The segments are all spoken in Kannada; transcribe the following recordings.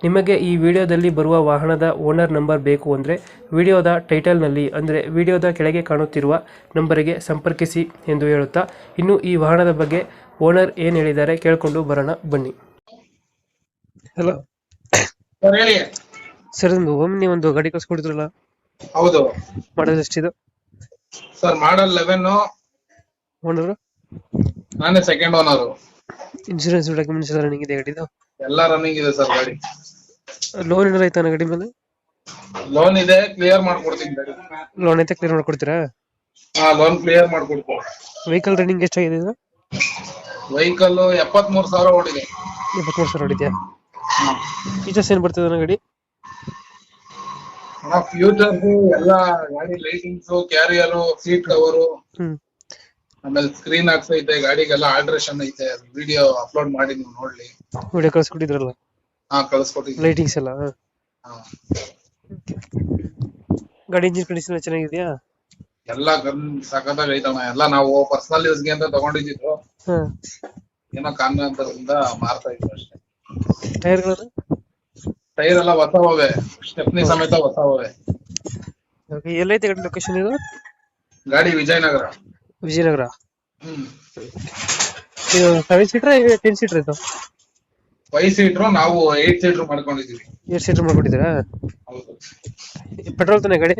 ನಿಮಗೆ ಈ ವಿಡಿಯೋದಲ್ಲಿ ಬರುವ ವಾಹನದ ಓನರ್ ನಂಬರ್ ಬೇಕು ಅಂದರೆ ವಿಡಿಯೋದ ಟೈಟಲ್ನಲ್ಲಿ ಅಂದರೆ ವಿಡಿಯೋದ ಕೆಳಗೆ ಕಾಣುತ್ತಿರುವ ನಂಬರಿಗೆ ಸಂಪರ್ಕಿಸಿ ಎಂದು ಹೇಳುತ್ತಾ ಇನ್ನು ಈ ವಾಹನದ ಬಗ್ಗೆ ಓನರ್ ಏನು ಹೇಳಿದ್ದಾರೆ ಕೇಳಿಕೊಂಡು ಬರೋಣ ಬನ್ನಿ. ಹಲೋ ಸರ್ ಹೇಳಿ. ಸರ್ ಒಂದು ಒಮ್ಮೆ ಒಂದು ಗಾಡಿ ಕಳ್ಸ್ಕೊಡಿದ್ರಲ್ಲ? ಹೌದು. ಮಾಡೋದು ಎಷ್ಟಿದು ಸರ್ ಮಾಡಲ್ ಲೆವೆನ್ ಓನರ್ ನಾನೇ ಸೆಕೆಂಡ್ ಓನರ್ ಇನ್ಶೂರೆನ್ಸ್ ಡಾಕ್ಯುಮೆಂಟ್ಸ್ ಎಲ್ಲ ರನ್ನಿಂಗ್ ಇದೆ ಗಾಡಿದು? ಎಲ್ಲ ರನ್ನಿಂಗ್ ಇದೆ ಸರ್ ಗಾಡಿ. ಲೋನ್ ಏನಾರ ರೈತನ ಗಾಡಿ ಮೇಲೆ? ಲೋನ್ ಇದೆ ಕ್ಲಿಯರ್ ಮಾಡ್ಕೊಡ್ತೀನಿ ಗಾಡಿ. ಲೋನ್ ಐತೆ ಕ್ಲಿಯರ್ ಮಾಡ್ಕೊಡ್ತೀರಾ? ಹಾ ಲೋನ್ ಕ್ಲಿಯರ್ ಮಾಡ್ಕೊಡ್ತೀನಿ. ವೆಹಿಕಲ್ ರನ್ನಿಂಗ್ ಎಷ್ಟಾಗಿದೆ ಇದು? ವೆಹಿಕಲ್ ಎಪ್ಪತ್ ಮೂರ್ ಸಾವಿರ ಓಡಿದೆ. ಇಪ್ಪತ್ಮೂರು ಸಾವಿರ ಹೊಡಿದ್ಯಾ ಫೀಚರ್ಸ್ ಏನು ಬರ್ತದೆ ಗಾಡಿ? ಫ್ಯೂಚರ್ಸ್ ಎಲ್ಲ ಗಾಡಿ ಲೈಟಿಂಗ್ಸ್ ಕ್ಯಾರಿಯರ್ ಸೀಟ್ ಕವರು ಹ್ಮ್. ಆಮೇಲೆ ಸ್ಕ್ರೀನ್ ಹಾಕ್ಸೈತೆ ಗಾಡಿಗೆಲ್ಲ ಆಲ್ಟ್ರೇಷನ್ ಐತೆ ವಿಡಿಯೋ ಅಪ್ಲೋಡ್ ಮಾಡಿ ನೀವು ನೋಡ್ಲಿ. ವಿಡಿಯೋ ಕಳ್ಸ್ಕೊಟ್ಟಿದ್ರಲ್ಲ? ಹಾ ಕಳಿಸ್ಕೊಟ್ಟಿದ್ದೀನಿ ಲೈಟಿಂಗ್ಸ್ ಎಲ್ಲ? ಹಾ. ಗಾಡಿ ಇಂಜಿನ್ ಕಂಡೀಷನ್ ಚೆನ್ನಾಗಿದೆಯಾ? ಎಲ್ಲ ಗನ್ ಸಖತ್ತಾಗಿ ಐತಣ್ಣ. ಎಲ್ಲ ನಾವು ಪರ್ಸನಲ್ ಯೂಸ್ಗೆ ಅಂತ ತಗೊಂಡಿದ್ದು ಹಾ. ಏನೋ ಕಾರಣಾಂತರದಿಂದ ಮಾರ್ತಾ ಇದ್ವಿ ಅಷ್ಟೇ. ಟೈರ್ಗಳು ಟೈರ್ ಎಲ್ಲ ಹೊಸವೇ ಸ್ಟೆಪ್ನಿ ಸಮೇತ ಹೊಸವೇ ಎಲ್ಲೈತೆ ಗಾಡಿ ಲೊಕೇಶನ್ ಇದು? ಗಾಡಿ ವಿಜಯನಗರ. ವಿಜಯನಗರ? ಇದು ಸೆವೆನ್ ಸೀಟರ್ ಟೆನ್ ಸೀಟರ್ ಇದು? ಫೈವ್ ಸೀಟರ್ ನಾವು ಏಟ್ ಸೀಟರ್ ಮಾಡ್ಕೊಂಡಿದೀವಿ ಎಷ್ಟು ಸೀಟರ್ ಮಾಡ್ಕೊಂಡಿದ್ದೀರಾ? ಹೌದು. ಪೆಟ್ರೋಲ್ ತಾನೆ ಗಾಡಿ?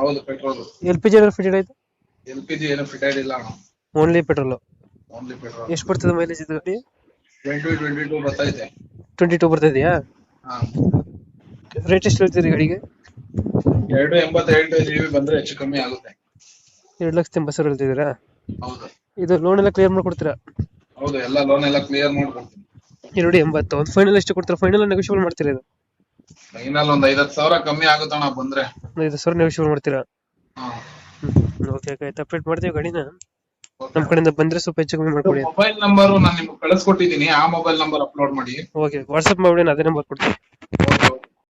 ಹೌದು ಪೆಟ್ರೋಲ್ ಎಲ್ ಪಿ ಜಿ ಏನೋ ಫಿಟೆಡ್ ಆಯ್ತು? ಎಲ್ ಪಿ ಜಿ ಏನು ಫಿಟೆಡ್ ಇಲ್ಲ ಓನ್ಲಿ ಪೆಟ್ರೋಲ್ ಓನ್ಲಿ ಪೆಟ್ರೋಲ್ ಎಷ್ಟು ಬರ್ತದೆ ಮೈಲೇಜ್ ಇದು ಗಾಡಿ? ಟ್ವೆಂಟಿ ಟ್ವೆಂಟಿ ಟೂ ಬರ್ತೈತೆ ಟ್ವೆಂಟಿ ಟೂ ಬರ್ತಾ ಇದೆಯಾ? ರೇಟ್ ಎಷ್ಟು ಹೇಳ್ತೀರಿ ಗಾಡಿಗೆ? ಎರಡು ಎಂಬತ್ತೆರಡು ಜಿ ಬಿ ಬಂದ್ರೆ ಹೆಚ್ಚು ಕಮ್ಮಿ ಆಗುತ್ತೆ. ಎರಡು ಲಕ್ಷ ಎಂಬತ್ತು ಸಾವಿರ ಹೇಳ್ತಿದ್ದೀರಾ? ಹೌದು. ಇದು ಲೋನ್ ಎಲ್ಲ ಕ್ಲಿಯರ್ ಮಾಡ್ಕೊಡ್ತೀರಾ? ಹೌದು ಎಲ್ಲ ಲೋನ್ ಎಲ್ಲ ಕ್ಲಿಯರ್ ಮಾಡ್ಕೊಡ್ತೀನಿ. ಎರಡು ಎಂಬತ್ತು ಒಂದು ಫೈನಲ್ ಎಷ್ಟು ಕೊಡ್ತೀರಾ? ಫೈನಲ್ ನೆಗೋಷಿಯಬಲ್ ಮಾಡ್ತೀರಾ ಇದು? ಫೈನಲ್ ಒಂದು ಐದತ್ತು ಸಾವಿರ ಕಮ್ಮಿ ಆಗುತ್ತಣ್ಣ ಬಂದ್ರೆ. ಒಂದು ಐದು ಸಾವಿರ ನೆಗೋಷಿಯಬಲ್ ಮಾಡ್ತೀರಾ? ಹಾ. ಓಕೆ ಓಕೆ ಆಯ್ತು ಅಪ್ಡೇಟ್ ಮಾಡ್ತೀವಿ ಗಾಡಿನ. ನಮ್ಮ ಕಡೆಯಿಂದ ಬಂದ್ರೆ ಸ್ವಲ್ಪ ಹೆಚ್ಚು ಕಮ್ಮಿ ಮಾಡ್ಕೊಡಿ. ಮೊಬೈಲ್ ನಂಬರ್ ನಾನು ನಿಮ್ಗೆ ಕಳಿಸ್ಕೊಟ್ಟಿದ್ದೀನಿ ಆ ಮೊಬೈಲ್ ನಂಬರ್ ಅಪ್ಲೋಡ್ ಮಾಡಿ. ಓಕೆ ವಾಟ್ಸಪ್ ಮಾಡಿ ನಾನು ಅದೇ ನಂಬರ್ ಕೊಡ್ತೀನಿ. ಓಕೆ